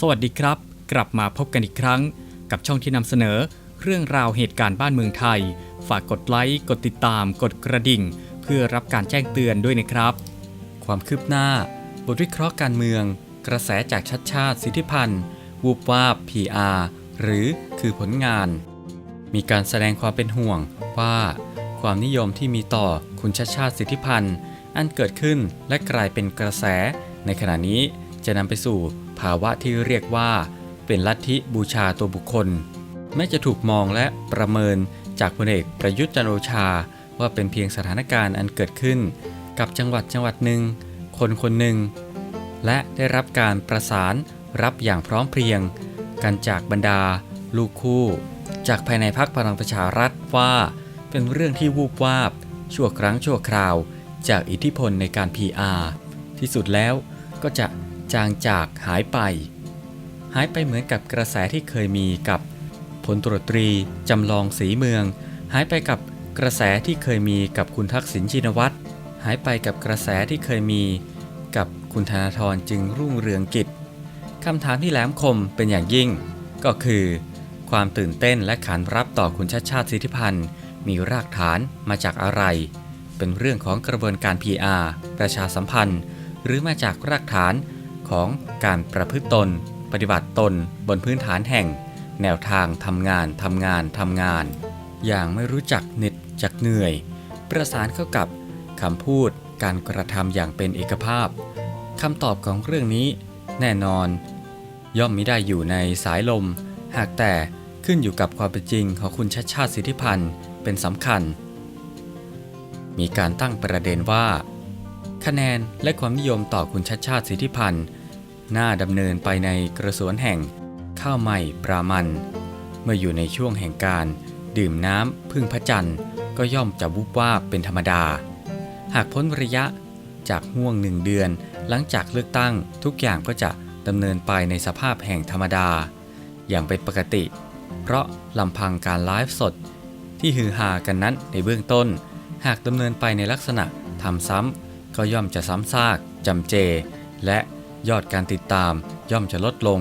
สวัสดีครับ กลับมาพบกันอีกครั้ง กับช่องที่นำเสนอ เรื่องราวเหตุการณ์บ้านเมืองไทย ฝากกดไลค์กดติดตาม กดกระดิ่ง เพื่อรับการแจ้งเตือนด้วยนะครับ ความคืบหน้า บทวิเคราะห์การเมือง กระแสจากชัดชาติสิทธิพันธ์วูบวาบ PR หรือคือผลงาน มีการแสดงความเป็นห่วงว่า ความนิยมที่มีต่อคุณชาติชาติสิทธิพันธ์อันเกิดขึ้นและกลายเป็นกระแส ในขณะนี้จะนำไปสู่าวะที่เรียกว่า เป็นลัทธิบูชาตัวบุคคล แม้จะถูกมองและประเมินจากพลเอกประยุทธ์จันโอชา ว่าเป็นเพียงสถานการณ์อันเกิดขึ้น กับจังหวัดจังหวัดหนึ่ง คนคนหนึ่ง และได้รับการประสานรับอย่างพร้อมเพรียง กันจากบรรดา ลูกคู่ จากภายในพักพลังประชารัฐว่า เป็นเรื่องที่วูบวาบ ชั่วครั้งชั่วคราว จากอิทธิพลในการ PR ที่สุดแล้วก็จะ จางจากหายไป หายไปเหมือนกับกระแสที่เคยมีกับพลตรตรีจำลองสีเมือง หายไปกับกระแสที่เคยมีกับคุณทักษิณชินวัตรหายไปกับกระแสที่เคยมีกับคุณธนาธรจึงรุ่งเรืองกิจคำถามที่แหลมคมเป็นอย่างยิ่ง ก็คือ ความตื่นเต้นและขานรับต่อคุณชาติชาติสิทธิพันธ์มีรากฐานมาจากอะไร เป็นเรื่องของกระบวนการ PR ประชาสัมพันธ์ หรือมาจากรากฐาน ของการประพฤติตน ปฏิบัติตนบนพื้นฐานแห่ง แนวทางทำงานทำงานทำงาน อย่างไม่รู้จักเหน็ดจักเหนื่อย ประสานเข้ากับคำพูดการกระทำอย่างเป็นเอกภาพคำตอบของเรื่องนี้ แน่นอน ย่อมมิได้อยู่ในสายลม หากแต่ขึ้นอยู่กับความเป็นจริงของคุณชัดชาติสิทธิพันธ์เป็นสำคัญ มีการตั้งประเด็นว่า คะแนนและความนิยมต่อคุณชัดชาติสิทธิพันธ์น่าดำเนินไปในกระสวนแห่ง ข้าวใหม่ปรามัน เมื่ออยู่ในช่วงแห่งการ ดื่มน้ำพึ่งพระจันทร์ก็ย่อมจะวุบว่าเป็นธรรมดา หากพ้นระยะจากห่วงหนึ่งเดือน หลังจากเลือกตั้งทุกอย่างก็จะดำเนินไปในสภาพแห่งธรรมดา อย่างเป็นปกติ เพราะลำพังการไลฟ์สด ที่ฮือฮากันนั้นในเบื้องต้น หากดำเนินไปในลักษณะทำซ้ำ ก็ย่อมจะซ้ำซากจำเจ และยอดการติดตามย่อมจะลดลง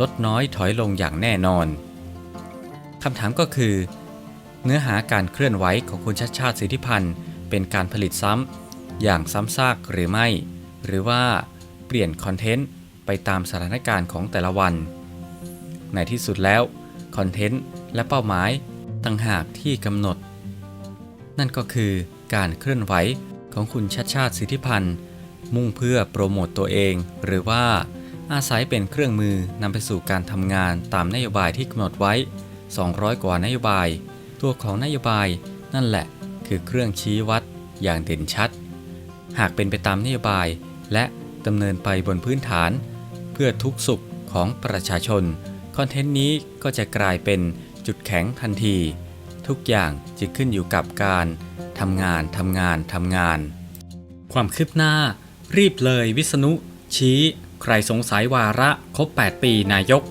ลดน้อยถอยลงอย่างแน่นอนคำถามก็คือ เนื้อหาการเคลื่อนไหวของคุณชัดชาติสิทธิพันธ์เป็นการผลิตซ้ำอย่างซ้ำซากหรือไม่ หรือว่าเปลี่ยนคอนเทนต์ไปตามสถานการณ์ของแต่ละวัน ในที่สุดแล้วคอนเทนต์และเป้าหมายต่างหากที่กำหนด นั่นก็คือการเคลื่อนไหว ของคุณชัดชาติสิทธิพันธ์ มุ่งเพื่อโปรโมตตัวเอง หรือว่าอาศัยเป็นเครื่องมือนำไปสู่การทำงานตามนโยบายที่กำหนดไว้ 200 กว่านโยบาย ตัวของนโยบายนั่นแหละคือเครื่องชี้วัดอย่างเด่นชัด หากเป็นไปตามนโยบายและดำเนินไปบนพื้นฐาน เพื่อทุกสุขของประชาชน คอนเทนต์นี้ก็จะกลายเป็นจุดแข็งทันที ทุกอย่างจะขึ้นอยู่กับการ ทำงาน ทำงาน ทำงาน ความคืบหน้า รีบเลยวิษณุ ชี้ ใครสงสัยวาระครบ 8 ปีนายก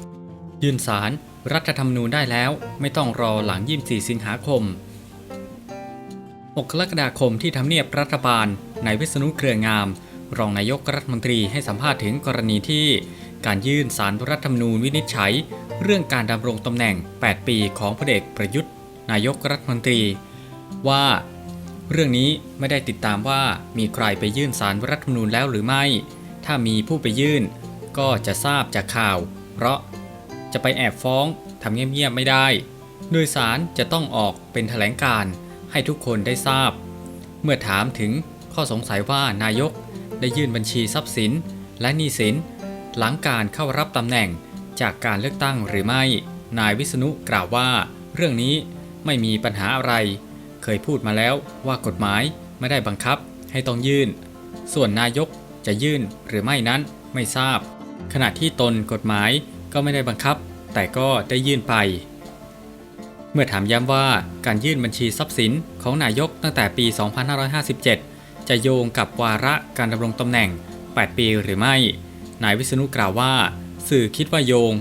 ยื่นสารรัฐธรรมนูญได้แล้วไม่ต้องรอหลัง 24 สิงหาคม 6 กรกฎาคมที่ทำเนียบรัฐบาลนายวิษณุเครืองาม รองนายกรัฐมนตรีให้สัมภาษณ์ถึงกรณีที่ การยื่นสารรัฐธรรมนูญวินิจฉัย เรื่องการดำรงตำแหน่ง 8 ปีของพลเอกประยุทธ์ นายกรัฐมนตรี ว่า เรื่องนี้ไม่ได้ติดตามว่ามีใครไปยื่นสารรัฐธรรมนูญแล้วหรือไม่ ถ้ามีผู้ไปยื่น ก็จะทราบจากข่าว เพราะจะไปแอบฟ้องทำเงียบๆไม่ได้ โดยสารจะต้องออกเป็นแถลงการให้ทุกคนได้ทราบ เมื่อถามถึงข้อสงสัยว่านายกได้ยื่นบัญชีทรัพย์สิน และหนี้สิน หลังการเข้ารับตำแหน่งจากการเลือกตั้งหรือไม่ นายวิษณุกล่าวว่า เรื่องนี้ไม่มีปัญหาอะไร เคยพูดมาแล้วว่ากฎหมายไม่ได้บังคับให้ต้องยื่น ส่วนนายกจะยื่นหรือไม่นั้นไม่ทราบ ขณะที่ตนกฎหมายก็ไม่ได้บังคับ แต่ก็ได้ยื่นไป เมื่อถามย้ำว่าการยื่นบัญชีทรัพย์สินของนายกตั้งแต่ปี 2557 จะโยงกับวาระการดำรงตำแหน่ง 8 ปีหรือไม่ นายวิษณุกล่าวว่า สื่อคิดว่าโยง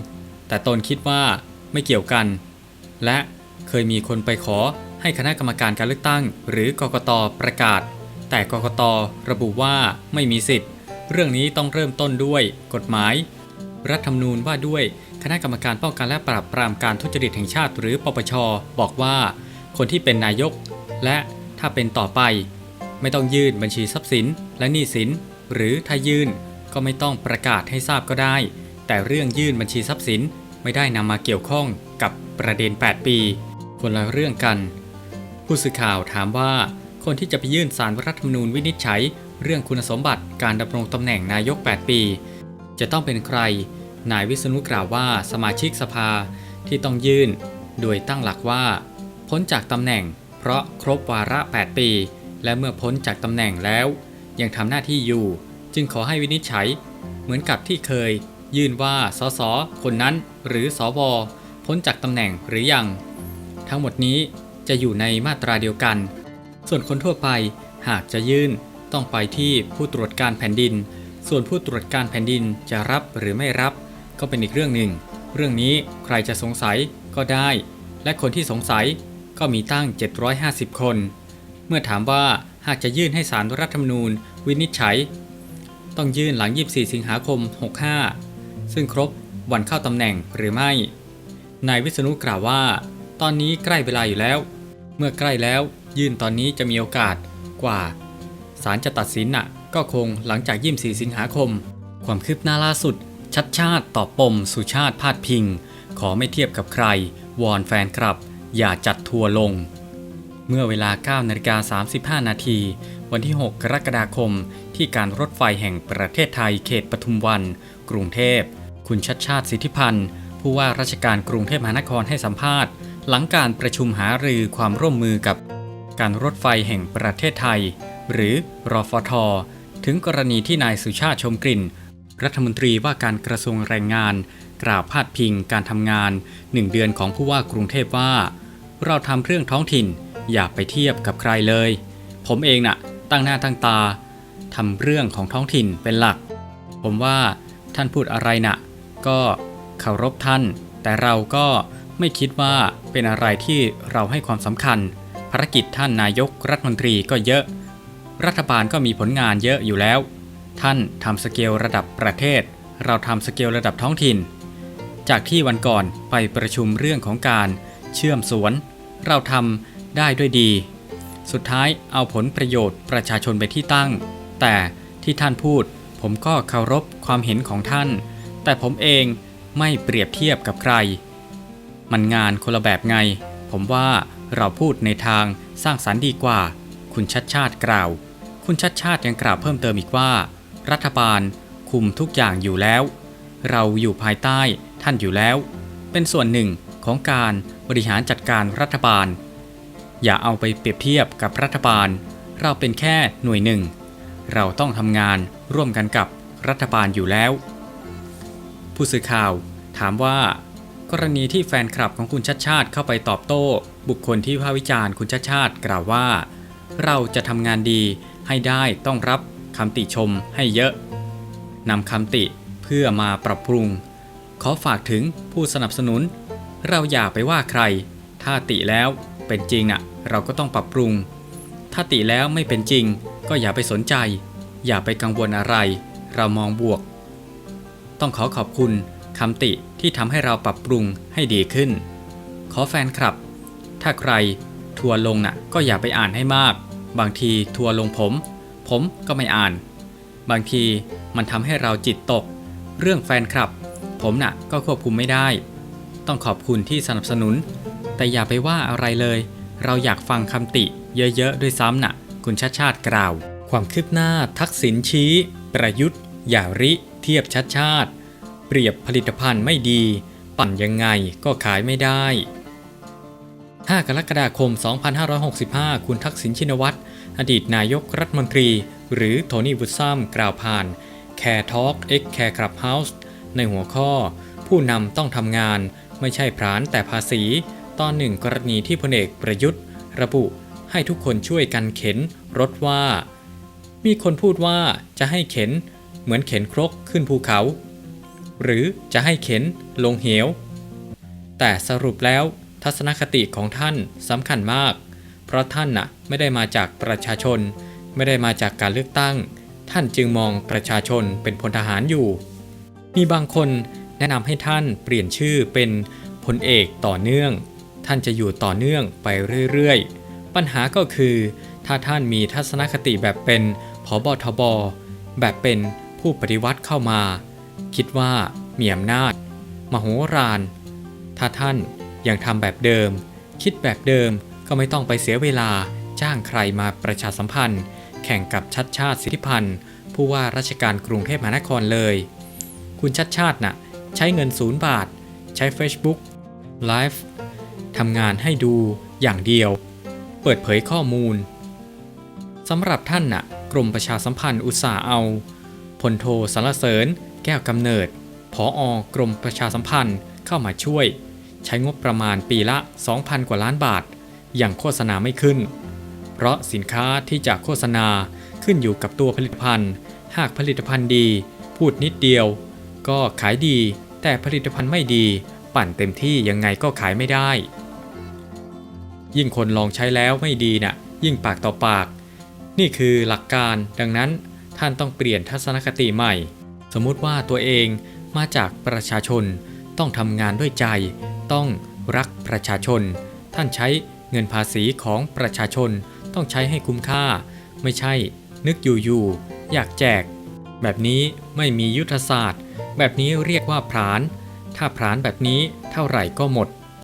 แต่ตนคิดว่าไม่เกี่ยวกัน และเคยมีคนไปขอ ให้คณะกรรมการการเลือกตั้ง หรือกกตประกาศ แต่กกตระบุว่าไม่มีสิทธิ์ เรื่องนี้ต้องเริ่มต้นด้วยกฎหมาย รัฐธรรมนูญว่าด้วยคณะกรรมการป้องกันและปราบปรามการทุจริตแห่งชาติ หรือปปช บอกว่า คนที่เป็นนายก และถ้าเป็นต่อไป ไม่ต้องยื่นบัญชีทรัพย์สิน และหนี้สิน หรือถ้ายื่นก็ไม่ต้องประกาศให้ทราบก็ได้ แต่เรื่องยื่นบัญชีทรัพย์สินไม่ได้นำมาเกี่ยวข้องกับประเด็น 8 ปี คนละเรื่องกัน ผู้สื่อข่าวถามว่า คนที่จะไปยื่นสารรัฐธรรมนูญวินิจฉัย เรื่องคุณสมบัติการดำรงตำแหน่งนายก 8 ปี จะต้องเป็นใคร นายวิษณุกล่าวว่าสมาชิกสภาที่ต้องยื่น โดยตั้งหลักว่า พ้นจากตำแหน่ง เพราะครบวาระ 8 ปี และเมื่อพ้นจากตำแหน่งแล้ว ยังทำหน้าที่อยู่ จึงขอให้วินิจฉัย เหมือนกับที่เคย ยื่นว่าสสคนนั้นหรือสวพ้นจากตำแหน่งหรือยัง ทั้งหมดนี้ จะอยู่ในมาตราเดียวกัน ส่วนคนทั่วไปหากจะยื่นต้องไปที่ผู้ตรวจการแผ่นดิน ส่วนผู้ตรวจการแผ่นดินจะรับหรือไม่รับ ก็เป็นอีกเรื่องหนึ่ง เรื่องนี้ใครจะสงสัยก็ได้ และคนที่สงสัยก็มีตั้ง 750 คน เมื่อถามว่าหากจะยื่นให้สารรัฐธรรมนูญ วินิจฉัย ต้องยื่นหลัง 24 สิงหาคม 65 ซึ่งครบวันเข้าตำแหน่งหรือไม่ นายวิษณุกล่าวว่า ตอนนี้ใกล้เวลาอยู่แล้ว เมื่อใกล้แล้วยื่นตอนนี้จะมีโอกาสกว่าศาลจะตัดสินน่ะ ก็คงหลังจาก24สิงหาคม ความคืบหน้าล่าสุด ชัดชาติตอบปม สุชาติพาดพิง ขอไม่เทียบกับใคร วอนแฟนคลับ อย่าจัดทัวร์ลง เมื่อเวลา9นาฬิกา35 นาที วันที่ 6 กรกฎาคม ที่การรถไฟแห่งประเทศไทยเขตปทุมวัน กรุงเทพ คุณชัดชาติสิทธิพันธ์ผู้ว่าราชการกรุงเทพมหานครให้สัมภาษณ์ หลังการประชุมหารือความร่วมมือกับการรถไฟแห่งประเทศไทย หรือรอฟท ถึงกรณีที่นายสุชาติชมกลิ่น รัฐมนตรีว่าการกระทรวงแรงงาน กล่าวพาดพิงการทำงานหนึ่งเดือนของผู้ว่ากรุงเทพว่า เราทำเรื่องท้องถิ่นอย่าไปเทียบกับใครเลย ผมเองน่ะ ตั้งหน้าตั้งตาทำเรื่องของท้องถิ่นเป็นหลัก ผมว่าท่านพูดอะไรน่ะ ก็เคารพท่าน แต่เราก็ ไม่คิดว่าเป็นอะไรที่เราให้ความสำคัญ ภารกิจท่านนายกรัฐมนตรีก็เยอะ รัฐบาลก็มีผลงานเยอะอยู่แล้ว ท่านทำสเกลระดับประเทศ เราทำสเกลระดับท้องถิ่น จากที่วันก่อนไปประชุมเรื่องของการเชื่อมสวน เราทำได้ด้วยดี สุดท้ายเอาผลประโยชน์ประชาชนไปที่ตั้ง แต่ที่ท่านพูด ผมก็เคารพความเห็นของท่าน แต่ผมเองไม่เปรียบเทียบกับใคร มันงานคนละแบบไง ผมว่าเราพูดในทางสร้างสรรค์ดีกว่า คุณชัดชาติกล่าว คุณชัดชาติยังกล่าวเพิ่มเติมอีกว่า รัฐบาลคุมทุกอย่างอยู่แล้ว เราอยู่ภายใต้ท่านอยู่แล้ว เป็นส่วนหนึ่งของการบริหารจัดการรัฐบาล อย่าเอาไปเปรียบเทียบกับรัฐบาล เราเป็นแค่หน่วยหนึ่ง เราต้องทำงานร่วมกันกับรัฐบาลอยู่แล้ว ผู้สื่อข่าวถามว่า กรณีที่แฟนคลับของคุณชัดชาติเข้าไปตอบโต้ บุคคลที่พาวิจารณ์คุณชัดชาติกล่าวว่า เราจะทำงานดีให้ได้ต้องรับคำติชมให้เยอะนำคำติเพื่อมาปรับปรุง ขอฝากถึงผู้สนับสนุน เราอย่าไปว่าใคร ถ้าติแล้วเป็นจริงน่ะ เราก็ต้องปรับปรุง ถ้าติแล้วไม่เป็นจริง ก็อย่าไปสนใจ อย่าไปกังวลอะไร เรามองบวก ต้องขอขอบคุณคำติ ที่ทำให้เราปรับปรุงให้ดีขึ้น ขอแฟนคลับ ถ้าใครทัวลงน่ะก็อย่าไปอ่านให้มาก บางทีทัวลงผม ผมก็ไม่อ่าน บางทีมันทำให้เราจิตตก เรื่องแฟนคลับ ผมน่ะก็ควบคุมไม่ได้ ต้องขอบคุณที่สนับสนุน แต่อย่าไปว่าอะไรเลย เราอยากฟังคำติเยอะๆด้วยซ้ำน่ะ คุณชาติชาติกล่าว ความคืบหน้าทักษิณชี้ ประยุทธ์อย่าริ เทียบชัดชาติ เปรียบผลิตภัณฑ์ไม่ดี ปั่นยังไงก็ขายไม่ได้ 5 กรกฎาคม 2565 คุณทักษิณชินวัตร อดีตนายกรัฐมนตรี หรือโทนี่วุฒซัมกล่าวผ่าน Care Talk X Care Clubhouse ในหัวข้อ ผู้นำต้องทำงาน ไม่ใช่พรานแต่ภาษี ตอนหนึ่งกรณีที่พลเอกประยุทธ์ ระบุให้ทุกคนช่วยกันเข็นรถว่า มีคนพูดว่าจะให้เข็น เหมือนเข็นครกขึ้นภูเขา หรือจะให้เข็นลงเหว แต่สรุปแล้วทัศนคติของท่านสำคัญมาก เพราะท่านน่ะไม่ได้มาจากประชาชน ไม่ได้มาจากการเลือกตั้ง ท่านจึงมองประชาชนเป็นพลทหารอยู่ มีบางคนแนะนำให้ท่านเปลี่ยนชื่อเป็นพลเอกต่อเนื่อง ท่านจะอยู่ต่อเนื่องไปเรื่อยๆ ปัญหาก็คือ ถ้าท่านมีทัศนคติแบบเป็นผอบทบแบบเป็นผู้ปฏิวัติเข้ามา คิดว่ามีอำนาจ มโหฬารถ้าท่านยังทำแบบเดิม คิดแบบเดิมก็ไม่ต้องไปเสียเวลาจ้างใครมาประชาสัมพันธ์ แข่งกับชัดชาติสิทธิพันธ์ ผู้ว่าราชการกรุงเทพมหานครเลย คุณชัดชาติน่ะ ใช้เงินศูนย์บาท ใช้ Facebook Live ทำงานให้ดูอย่างเดียว เปิดเผยข้อมูลสำหรับท่านน่ะกรมประชาสัมพันธ์อุตสาห์เอาพลโทสารเสริญ แก้วกำเนิดผออกรมประชาสัมพันธ์เข้ามาช่วย ใช้งบประมาณปีละ 2,000 กว่าล้านบาท อย่างโฆษณาไม่ขึ้น เพราะสินค้าที่จะโฆษณาขึ้นอยู่กับตัวผลิตภัณฑ์ หากผลิตภัณฑ์ดี พูดนิดเดียว ก็ขายดี แต่ผลิตภัณฑ์ไม่ดี ปั่นเต็มที่ยังไงก็ขายไม่ได้ ยิ่งคนลองใช้แล้วไม่ดีน่ะ ยิ่งปากต่อปาก นี่คือหลักการดังนั้นท่านต้องเปลี่ยนทัศนคติใหม่ สมมุติว่าตัวเองมาจากประชาชน ต้องทำงานด้วยใจ ต้องรักประชาชน ท่านใช้เงินภาษีของประชาชน ต้องใช้ให้คุ้มค่า ไม่ใช่ นึกอยู่ๆอยากแจก แบบนี้ไม่มียุทธศาสตร์ แบบนี้เรียกว่าผลาน ถ้าผลานแบบนี้เท่าไหร่ก็หมด